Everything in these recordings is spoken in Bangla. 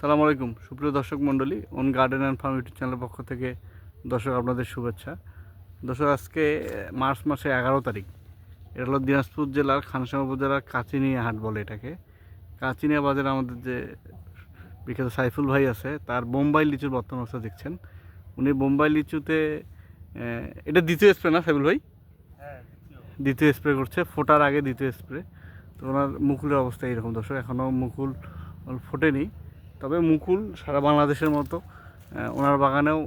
সালাম আলাইকুম। সুপ্রিয় দর্শক মণ্ডলী on garden and farm YouTube চ্যানেলের পক্ষ থেকে দর্শক আপনাদের শুভেচ্ছা। দর্শক আজকে মার্চ মাসে এগারো তারিখ। এটা হলো দিনাজপুর জেলার খানসামা উপজেলার কাচিনিয়া হাট বলে এটাকে। কাচিনিয়া বাজারে আমাদের যে বিখ্যাত সাইফুল ভাই আছে তার বোম্বাই লিচুর বর্তমান অবস্থা দেখছেন। উনি বোম্বাই লিচুতে এটা দ্বিতীয় স্প্রে না সাইফুল ভাই? দ্বিতীয়। স্প্রে করছে ফোটার আগে দ্বিতীয় স্প্রে তো ওনার মুকুলের অবস্থা এরকম দর্শক এখনও মুকুল ফোটেনি। তবে মুকুল সারা বাংলাদেশের মতো ওনার বাগানেও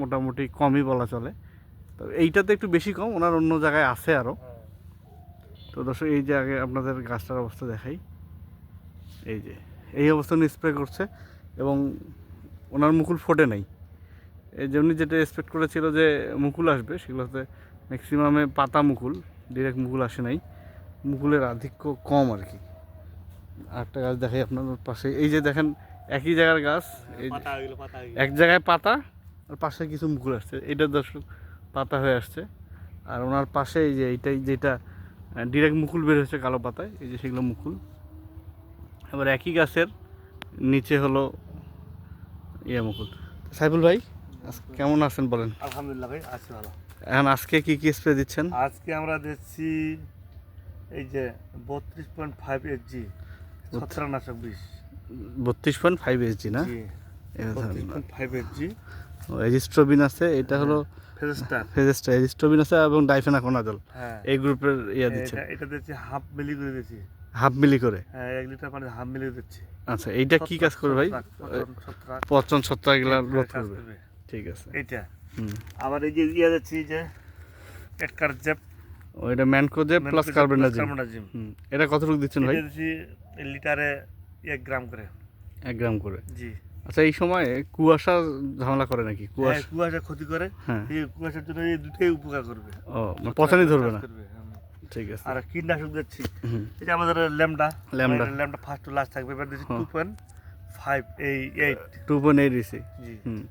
মোটামুটি কমই বলা চলে। তো এইটাতে একটু বেশি কম, ওনার অন্য জায়গায় আছে আরও তো দর্শক, এই যে আগে আপনাদের গাছটার অবস্থা দেখাই। এই যে, এই অবস্থা উনি স্প্রে করছে এবং ওনার মুকুল ফোটে নাই। এই জন্য যেটা এক্সপেক্ট করেছিল যে মুকুল আসবে, সেগুলোতে ম্যাক্সিমামে পাতা মুকুল ডিরেক্ট মুকুল আসে নাই। মুকুলের আধিক্য কম আর কি। আরেকটা গাছ দেখাই আপনার পাশে। এই যে দেখেন একই জায়গার গাছ। এক জায়গায় পাতা আর পাশে কিছু মুকুল আসছে। এটা দর্শক পাতা হয়ে আসছে। আর ওনার পাশে এই যে এইটাই যেটা ডিরেক্ট মুকুল বের হচ্ছে কালো পাতায় এই যে সেগুলো মুকুল। এবার একই গাছের নিচে হলো ইয়ে মুকুল। সাইফুল ভাই আজ- কেমন আছেন বলেন? আলহামদুলিল্লাহ ভাই আছি ভালো। এখন আজকে কি কি স্প্রে দিচ্ছেন? আজকে আমরা দিচ্ছি এই যে বত্রিশ পয়েন্ট ফাইভ এইচ জি ছত্রাকনাশক বিষ। বত্রিশ পয়েন্ট ফাইভ এইচজি না? ফাইভ এইচ জি এজিস্ট্রোবিন আছে এটা হলো ফেজেস্টা এজিস্ট্রোবিন আছে এবং ডাইফেনাকোনাজল হ্যাঁ। এই গ্রুপের ইয়ে দিচ্ছে। এটা এটা দিচ্ছি হাফ মিলি করে দিচ্ছি। হাফ মিলি করে? হ্যাঁ এক লিটার পানি হাফ মিলি দিচ্ছি। আচ্ছা এইটা কি কাজ করবে ভাই? পচন ছত্রাক এগুলা রোধ করবে। ঠিক আছে। হুম। আবার এই যে ইয়ে দিচ্ছি যে এটকার জেপ ওইটা ম্যানকোজে প্লাস কার্বনাজিম হুম এটা কতটুকু দিচ্ছেন ভাই? এটা লিটারে এক গ্রাম করে। এক গ্রাম করে? জি। আচ্ছা এই সময় কুয়াশা ঝামেলা করে নাকি? হ্যাঁ, কুয়াশা কুয়াশা ক্ষতি করে। হ্যাঁ। এই কুয়াশার জন্য এই দুটোই উপকার করবে। ও মানে পচানি ধরবে না? হ্যাঁ। ঠিক আছে। আর কীটনাশক দিচ্ছি। এই যে আমাদের lambda lambda. Lambda first to last থাকবে। এবার দিচ্ছি। টু পয়েন্ট ফাইভ এই এইট টু পয়েন্ট এইট দিছি জি।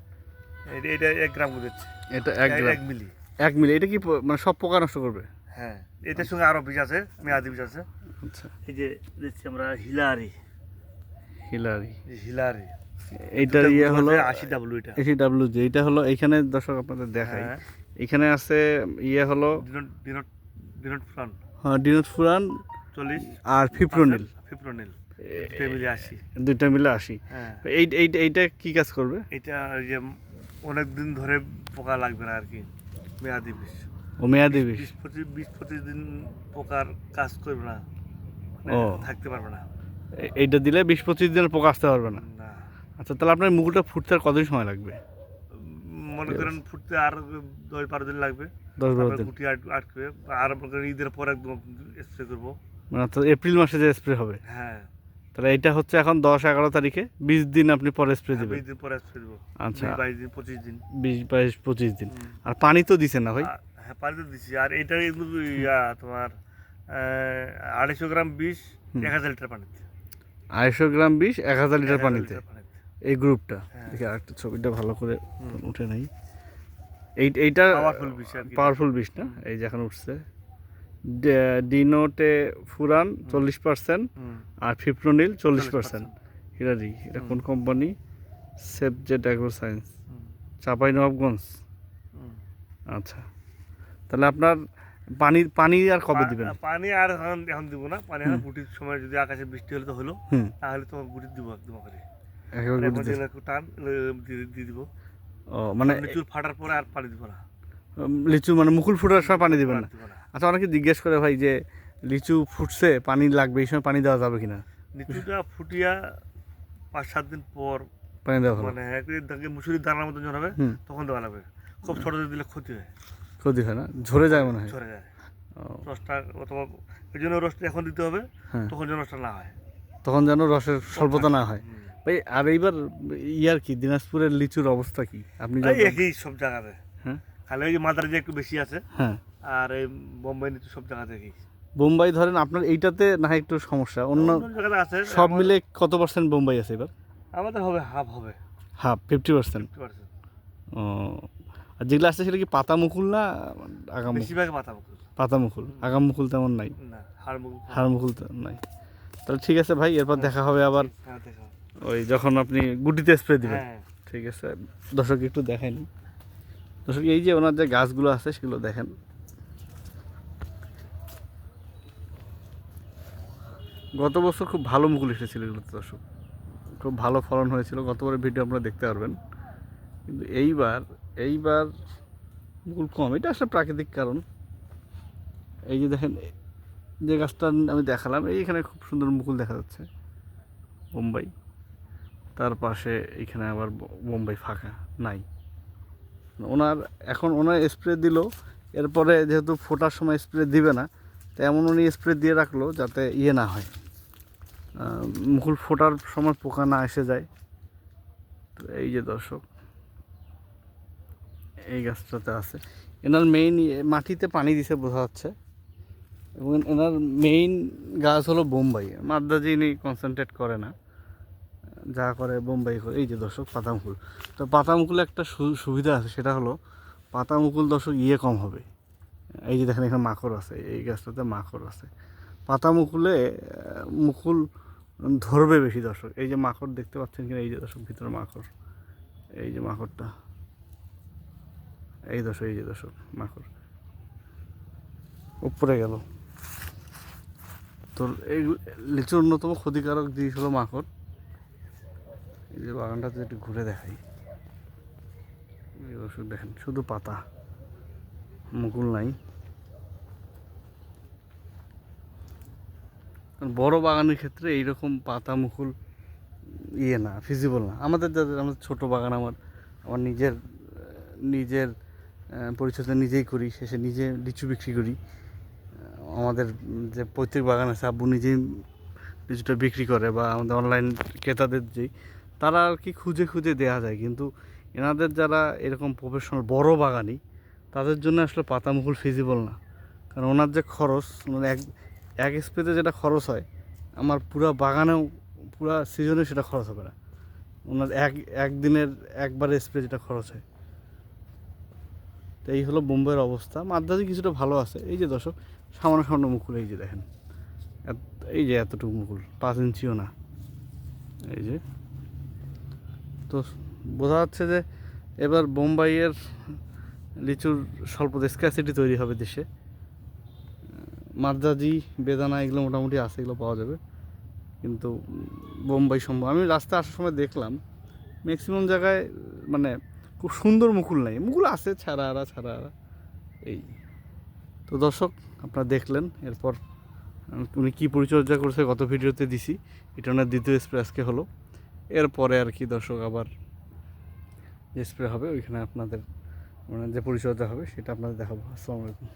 এইটা এক গ্রাম দিচ্ছি। এটা এক এক- গ্রাম। এক মিলি। এক মিলি। এটা কি মানে সব পোকা নষ্ট করবে? হ্যাঁ। এটার সঙ্গে আরও বীজ আছে মেয়াদি বীজ আছে। আচ্ছা। এই যে দিচ্ছি আমরা হিলারি। হিলারি। হিলারি। এইটার ইয়ে হলো আশি ডাব্লু এটা। এসি ডাব্লিউ জি এটা হলো এখানে দর্শক আপনাদের দেখাই। হ্যাঁ এখানে আছে ইয়ে হলো ডিনট ডিনট ফ্রন্ট হ্যাঁ, ডিনোট ফুরান চল্লিশ। আর ফিপ্রোনিল। ফিপ্রোনিল। মিলে আশি। দুইটা মিলে আসি হ্যাঁ। এই এই- এইটা কি কাজ করবে? এটা যে অনেক দিন ধরে পোকা লাগবে না আর কি মেয়াদি বিষ। ও মেয়াদি বিষ। বিশ পঁচিশ দিন পোকার কাজ করবে না। মানে থাকতে পারবে না। এইটা দিলে বিশ পঁচিশ দিনের পোকা আসতে পারবে না। আচ্ছা তাহলে আপনার মুকুলটা ফুটতে আর কতদিন সময় লাগবে? মনে করেন ফুটতে আর দশ বারো দিন লাগবে। দশ বারো দিন। গুটি আট- আটকে আর মনে করেন ঈদের পর একদম স্প্রে করব। মানে তো এপ্রিল মাসে যে স্প্রে হবে। হ্যাঁ। তাহলে এটা হচ্ছে এখন দশ এগারো তারিখে বিশ দিন আপনি পরে স্প্রে হ্যাঁ, দেবেন। বিশ দিন পরে স্প্রে দেবো। আচ্ছা। বাইশ দিন পঁচিশ দিন। বিশ বাইশ পঁচিশ দিন। আর পানি তো দিছেন না ভাই? হ্যাঁ পানিতে দিচ্ছি আর এটা কিন্তু তোমার আড়াইশো গ্রাম বিষ এক হাজার লিটার পানিতে আড়াইশো গ্রাম বিষ এক হাজার লিটার পানিতে। এই গ্রুপটা। হ্যাঁ। দেখি আরেকটা ছবিটা ভালো করে উঠে নাই। এই এইটা পাওয়ারফুল বিষ না? এই যে এখন উঠছে। ডিনোটে ফুরান চল্লিশ পার্সেন্ট আর ফিপ্রোনিল চল্লিশ 40% পার্সেন্ট। হিরারি এটা কোন। Company? সেফজেট agro science Chapai Nawabganj আচ্ছা। তাহলে আপনার পানি পানি আর কবে দিবেন? পানি আর এখন এখন দিব না। পানি হুম। গুটির সময় যদি আকাশে বৃষ্টি হলে তো হলো। তাহলে তোমার গুটি দিব একদম করে। একটু টান দিয়ে দিব। ও মানে লিচুর ফাটার পরে আর পানি দিব না। লিচু মানে মুকুল ফুটার সময় পানি দিবেন না? আচ্ছা অনেকে জিজ্ঞেস করে ভাই যে লিচু ফুটছে পানি লাগবে এই সময় পানি দেওয়া যাবে কিনা? লিচুটা ফুটিয়া পাঁচ সাত দিন পর পানি দেওয়া হবে মানে মুসুরির দানার মতন যখন হবে তখন দেওয়া লাগবে। খুব ছোট দিলে ক্ষতি হয়। ক্ষতি হয় না ঝরে যায় মনে হয়। ঝরে যায়। রসটা অথবা ওই জন্য রসটা এখন দিতে হবে হ্যাঁ। তখন যেন রসটা না হয়। তখন যেন রসের স্বল্পতা না হয়। ভাই আর এইবার ইয়ার কি দিনাজপুরের লিচুর অবস্থা কি? আপনি একই সব জায়গাতে। হ্যাঁ। খালি ওই যে মাদারে যে একটু বেশি আছে হ্যাঁ। আর এই বোম্বাই নিচু সব জায়গাতে একই। বোম্বাই ধরেন আপনার এইটাতে না একটু সমস্যা? অন্য জায়গাতে আছে সব মিলে কত পার্সেন্ট বোম্বাই আছে এবার? আমাদের হবে হাফ হবে। হাফ ফিফটি পার্সেন্ট ও আর যেগুলো আসছে সেটা কি পাতা মুকুল না আগাম মুকুল বেশিরভাগ মাথা মুকুল। পাতা মুকুল। আগাম মুকুল তেমন নাই। না হাড় মুকুল হাড় মুকুল তো নাই। তাহলে ঠিক আছে ভাই এরপর দেখা হবে আবার। হ্যাঁ ওই যখন আপনি গুটিতে স্প্রে দিবেন। হ্যাঁ। ঠিক আছে। দর্শক একটু দেখেন। দর্শক এই যে ওনার যে গাছগুলো আছে সেগুলো দেখেন। গত বছর খুব ভালো মুকুল এসেছিল এগুলোতে দর্শক। খুব ভালো ফলন হয়েছিল। গতবারের ভিডিও আপনারা দেখতে পারবেন। কিন্তু এইবার এইবার মুকুল কম। এটা আসলে প্রাকৃতিক কারণ। এই যে দেখেন, যে গাছটা আমি দেখালাম, এইখানে খুব সুন্দর মুকুল দেখা যাচ্ছে। বোম্বাই। তার পাশে এখানে আবার বোম্বাই ফাঁকা, নাই। ওনার, এখন ওনার স্প্রে দিল। এরপরে যেহেতু ফোটার সময় স্প্রে দিবে না তো এমন উনি স্প্রে দিয়ে রাখল যাতে ইয়ে না হয়। মুকুল ফোটার সময় পোকা না এসে যায়। তো এই যে দর্শক এই গাছটাতে আছে। এনার মেইন মাটিতে পানি দিছে বোঝা যাচ্ছে। এবং এনার মেইন গাছ হলো বোম্বাই। মাদ্রাজি ইনি কনসেন্ট্রেট করে না। যা করে বোম্বাই করে। এই যে দর্শক পাতামুকুল। তো পাতামুকুলে একটা সুবিধা আছে সেটা হলো পাতামুকুল দর্শক ইয়ে কম হবে। এই যে দেখেন এখানে মাকড় আছে এই গাছটাতে মাকড় আছে। পাতামুকুলে আহ, মুকুল ধরবে বেশি দর্শক। এই যে মাকড় দেখতে পাচ্ছেন কিনা? এই যে দর্শক ভিতরে মাকড়। এই যে মাকড়টা। এই দর্শক এই যে দর্শক মাকড় উপরে গেল। তো এই লিচুর অন্যতম ক্ষতিকারক জিনিস হলো মাকড় এই যে বাগানটাতে একটু ঘুরে দেখাই। এই ওষুধ দেখেন, শুধু পাতা, মুকুল নাই। বড় বাগানের ক্ষেত্রে এইরকম পাতা, মুকুল ইয়ে না ফিজিবল না। আমাদের যাদের, আমাদের ছোটো বাগান, আমার আমার নিজের নিজের পরিচর্যা নিজেই করি, শেষে নিজে লিচু বিক্রি করি। আমাদের যে পৈতৃক বাগান আছে, আব্বু নিজেই লিচুটা বিক্রি করে বা আমাদের অনলাইন ক্রেতাদের যেই, তারা আর কি খুঁজে খুঁজে দেওয়া যায়। কিন্তু এনাদের যারা এরকম প্রফেশনাল বড় বাগানি, তাদের জন্য আসলে পাতা মুকুল ফিজিবল না। কারণ ওনার যে খরচ ওনার এক এক স্প্রেতে যেটা খরচ হয়, আমার পুরা বাগানেও, পুরা সিজনে সেটা খরচ হবে না। ওনার এক, একদিনের একবার স্প্রে যেটা খরচ হয়। তো এই হলো বোম্বের অবস্থা। মাদ্রাজি কিছুটা ভালো আছে। এই যে দর্শক সামান্য সামান্য মুকুল, এই যে দেখেন। এই যে এতটুকু মুকুল, পাঁচ ইঞ্চিও না। এই যে। তো বোঝা যাচ্ছে যে এবার বোম্বাইয়ের লিচুর স্বল্প স্ক্যাসিটি তৈরি হবে দেশে। মাদ্রাজি, বেদানা এগুলো মোটামুটি আছে, এগুলো পাওয়া যাবে। কিন্তু বোম্বাই সম্ভব আমি রাস্তায় আসার সময় দেখলাম ম্যাক্সিমাম জায়গায় মানে খুব সুন্দর মুকুল নাই। মুকুল আছে ছাড়া আরা ছাড়া আরা এই। তো দর্শক, আপনারা দেখলেন, এরপর উনি কী পরিচর্যা করছে গত ভিডিওতে দিছি। এটা ওনার দ্বিতীয় স্প্রে আজকে হলো। এরপরে আর কি দর্শক আবার যে স্প্রে হবে, ওইখানে আপনাদের মানে যে পরিচর্যা হবে, সেটা আপনাদের দেখাবো। আসসালামু আলাইকুম।